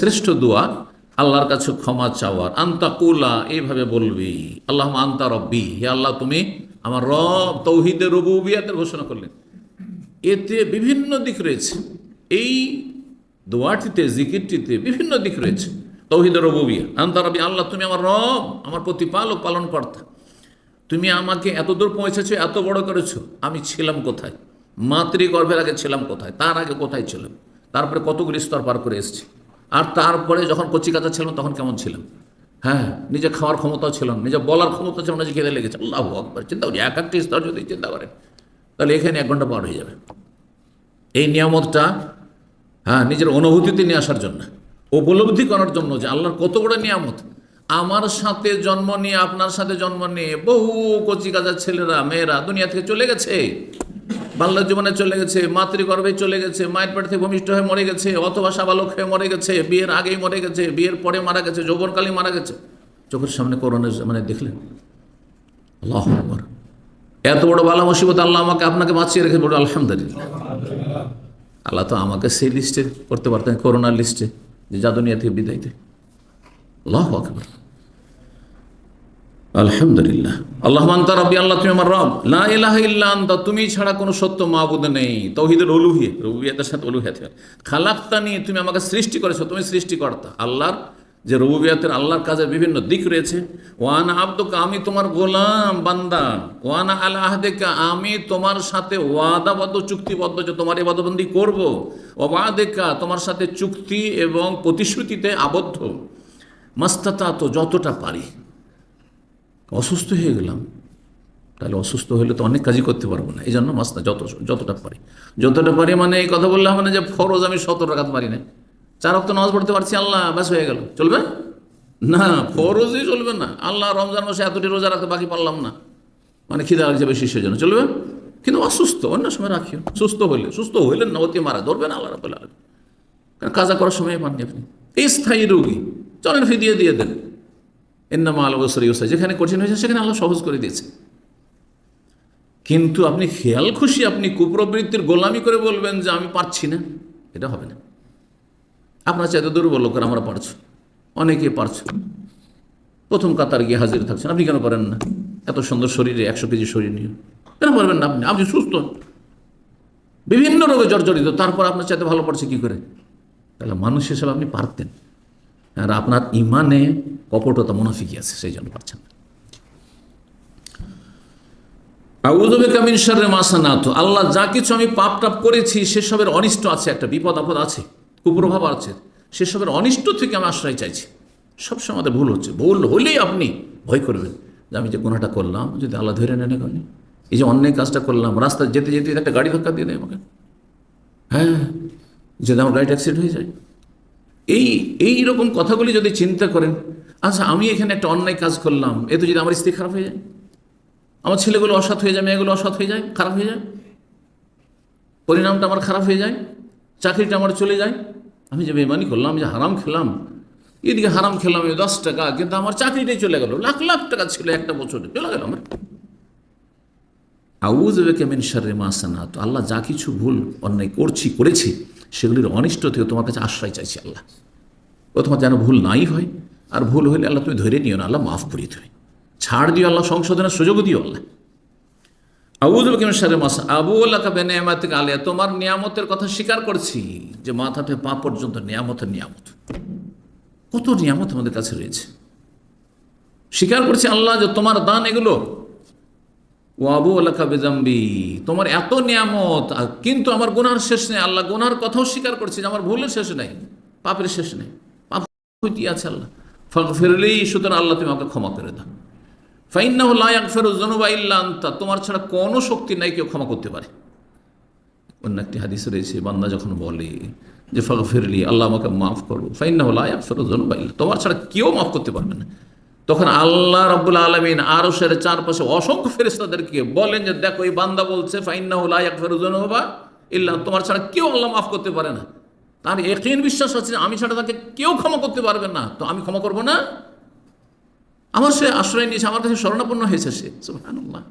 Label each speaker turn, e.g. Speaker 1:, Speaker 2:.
Speaker 1: শ্রেষ্ঠ দোয়া, আল্লাহর কাছে ক্ষমা চাওয়ার। আন্তা কুলা, এইভাবে বলবি আল্লাহ আন্তা রব্বি, হে আল্লাহ তুমি আমার রব, তৌহিদের রবুবিয়াতের ঘোষণা করলেন এতে বিভিন্ন দিক রয়েছে। এই দোয়াটিতে, জিকিরটিতে বিভিন্ন দিক রয়েছে। তৌহিদের রবুবিয়া, আন্তা রবি আল্লাহ তুমি আমার রব, আমার প্রতিপালক পালন কর্তা তুমি আমাকে এত দূর পৌঁছেছো, এত বড় করেছ, আমি ছিলাম কোথায়? মাতৃগর্ভের আগে ছিলাম কোথায়? তার আগে কোথায় ছিলাম? তারপরে কতগুলি স্তর পার করে এসেছি? আর তারপরে যখন কচিকাতা ছিলাম তখন কেমন ছিলাম হ্যাঁ নিজে খাওয়ার ক্ষমতাও ছিল না, নিজে বলার ক্ষমতা ছিল না যে খেতে লেগেছে। আল্লাহ আকবর, চিন্তা করি এক একটি স্তর যদি চিন্তা করেন তাহলে এখানে এক ঘণ্টা পার হয়ে যাবে। এই নিয়ামতটা হ্যাঁ নিজের অনুভূতিতে নিয়ে আসার জন্য, উপলব্ধি করার জন্য যে আল্লাহর কত বড় নিয়ামত। আমার সাথে জন্ম নিয়ে, আপনার সাথে জন্ম নিয়ে বহু কচি কচিকাজার ছেলেরা, মেয়েরা দুনিয়া থেকে চলে গেছে। বাল্য জীবনে চলে গেছে, মাতৃগর্ভে চলে গেছে, মায়ের পেট থেকে ভূমিষ্ঠ হয়ে মরে গেছে, অথবা সাবালক হয়ে মরে গেছে, বিয়ের আগেই মরে গেছে, বিয়ের পরে মারা গেছে যৌবনকালে মারা গেছে। চোখের সামনে করোনা মানে দেখলেন? আল্লাহ এত বড় বালা মুসিবত আল্লাহ আমাকে আপনাকে বাঁচিয়ে রেখে বলল, আলহামদুলিল্লাহ। আল্লাহ তো আমাকে সেই লিস্টে করতে পারতেন, করোনার লিস্টে যে যা দুনিয়া থেকে বিদায় দেয়। আল্লাহ আকবর। আলহামদুলিল্লাহ। আল্লাহ মান্তা রব্বি আল্লাহ, তুমি আমার রব। লা ইলাহা ইল্লা আনতা, তুমি ছাড়া কোনো সত্য মাহবুদ নেই। তৌহিদের অলুহিয়ে রুবিয়াতের সাথে অলুহিয়াত খালাক্তানি, তুমি আমাকে সৃষ্টি করেছ, তুমি সৃষ্টিকর্তা। আল্লাহর, যে রুবিয়াতের আল্লাহর কাজের বিভিন্ন দিক রয়েছে। ওয়ানা আব্দুকা, আমি তোমার গোলাম, বান্দা। ওয়ানা আল আহদেকা, আমি তোমার সাথে ওয়াদাবদ্ধ, চুক্তিবদ্ধ, যে তোমার এবাদবন্দি করব। ওয়াদেকা তোমার সাথে চুক্তি এবং প্রতিশ্রুতিতে আবদ্ধ। মাস্তাতা তো যতটা পারি। অসুস্থ হয়ে গেলাম। তাহলে অসুস্থ হলে তো অনেক কাজই করতে পারব না। এই জন্য মাস্তা যত, যতটা পারি। যতটা পারি মানে এই কথা বললে হবে না যে ফরজ আমি সতেরো রাখাত পারি না চার অক্ত নামাজ পড়তে পারছি, আল্লাহ ব্যাস হয়ে গেল। চলবে? না, ফরজই চলবে না। আল্লাহ রমজান মাসে এতটি রোজা রাখতে বাকি পারলাম না। মানে খিদা লাগছে বেশি সেজন্য। চলবে? কিন্তু অসুস্থ, অন্য সময় রাখিও সুস্থ হইলে, সুস্থ হইলেন না অতি মারা, ধরবেন আল্লাহ রাবুল কাজা করার সময় পাননি আপনি। এই স্থায়ী রোগী চলেন ফিরিয়ে দিয়ে দেন। এন্নামা আল বসরি ওসা যেখানে কঠিন হয়েছে সেখানে আল্লাহ সহজ করে দিয়েছে। কিন্তু আপনি খেয়াল খুশি, আপনি কুপ্রবৃত্তির গোলামি করে বলবেন যে আমি পারছি না, এটা হবে না। আপনার চাইতে দুর্বল লোকের আমরা পারছ, অনেকে পারছ। প্রথম কাতার গিয়ে হাজির থাকছেন, আপনি কেন পারেন না? এত সুন্দর শরীরে, একশো কেজি শরীর নিয়ে। কেন পারবেন না আপনি? আপনি সুস্থ। বিভিন্ন রোগে জর্জরিত, তারপর আপনার চাইতে ভালো পড়ছে কি করে? তাহলে মানুষ হিসেবে আপনি পারতেন। আর আপনার ইমানে কপটতা, মুনাফিকি আছে, সেই জন্য পারছেন আল্লাহ যা কিছু আমি পাপ টাপ করেছি, সেসবের অনিষ্ট আছে, একটা বিপদ আপদ আছে, কুপ্রভাব আছে, সেসবের অনিষ্ট থেকে আমি আশ্রয় চাইছি। সবসময় আমাদের ভুল হচ্ছে। ভুল হলেই আপনি ভয় করবেন যে আমি যে গুণাটা করলাম, যদি আল্লাহ ধরে নেন করেনি এই যে অন্যায় কাজটা করলাম, রাস্তায় যেতে যেতে একটা গাড়ি ধাক্কা দিয়ে দেয় আমাকে। হ্যাঁ যদি আমার গাড়িটা অ্যাক্সিডেন্ট হয়ে যায়। এই এই রকম কথাগুলি যদি চিন্তা করেন আচ্ছা আমি এখানে একটা অন্যায় কাজ করলাম এতে যদি আমার স্ত্রী খারাপ হয়ে যায়? আমার ছেলেগুলো অসৎ হয়ে যায়, মেয়েগুলো অসৎ হয়ে যায়, খারাপ হয়ে যায়? পরিণামটা আমার খারাপ হয়ে যায়, চাকরিটা আমার চলে যায়? আমি যে বেমানি করলাম, যে হারাম খেলাম, এদিকে হারাম খেলাম দশ টাকা, কিন্তু আমার চাকরিটাই চলে গেল, লাখ লাখ টাকা ছিল একটা বছরে, চলে গেল আমার। আউজবে কেমেন সারে মাসানা তো আল্লাহ যা কিছু ভুল, অন্যায় করছি, করেছি, সেগুলির অনিষ্ট থেকে তোমার কাছে আশ্রয় চাইছি আল্লাহ। ও তোমার যেন ভুল নাই হয় আর ভুল হইলে আল্লাহ তুমি ধরে নিও না, আল্লাহ মাফ করিয়ে দেবে ছাড় দিও আল্লাহ, সংশোধনের সুযোগও দিও আল্লাহ। আবুজুল কেমন সারে মাসা আবু আল্লাহ কাবে নেয়ামাত আলিয়া তোমার নিয়ামতের কথা স্বীকার করছি যে মাথা থেকে পা পর্যন্ত নিয়ামতের নিয়ামত। কত নিয়ামত আমাদের কাছে রয়েছে। স্বীকার করছি আল্লাহ যে তোমার দান এগুলো। ও আবু আল্লাহ বেজাম্বি, তোমার এত নিয়ামত কিন্তু আমার গুনার শেষ নেই। আল্লাহ গুনার কথাও স্বীকার করছি যে আমার ভুলের শেষ নেই, পাপের শেষ নেই। পাপ আছে আল্লাহ। ফল ফেরলেই সুতরাং আল্লাহ তুমি আমাকে ক্ষমা করে দাও। ফাইন্নাহ লায়াক ফেরো জনুবা ইল্লা আন্তা, তোমার ছাড়া কোনো শক্তি নাই, কেউ ক্ষমা করতে পারে। অন্য একটি হাদিস রয়েছে, বান্দা যখন বলে যে ফল ফেরলি আল্লাহ আমাকে মাফ করো। ফাইন্নাহ লায়াক ফেরো জনুবা ইল্লা, তোমার ছাড়া কেউ মাফ করতে পারবে না। তখন আল্লাহ রব্বুল আলমিন আরও সের চারপাশে অসংখ্য ফেরেস্তাদেরকে বলেন যে, দেখো, এই বান্দা বলছে, ফাইন্নাহ লায়াক ফেরো জনুবা ইল্লা, তোমার ছাড়া কেউ আল্লাহ মাফ করতে পারে না। তার একেন বিশ্বাস আছে, আমি ছাড়া তাকে কেউ ক্ষমা করতে পারবে না। তো আমি ক্ষমা করব না? আমার সে আশ্রয় নিয়েছে, আমার কাছে স্মরণাপন্ন হয়েছে সে, সুবহানাল্লাহ।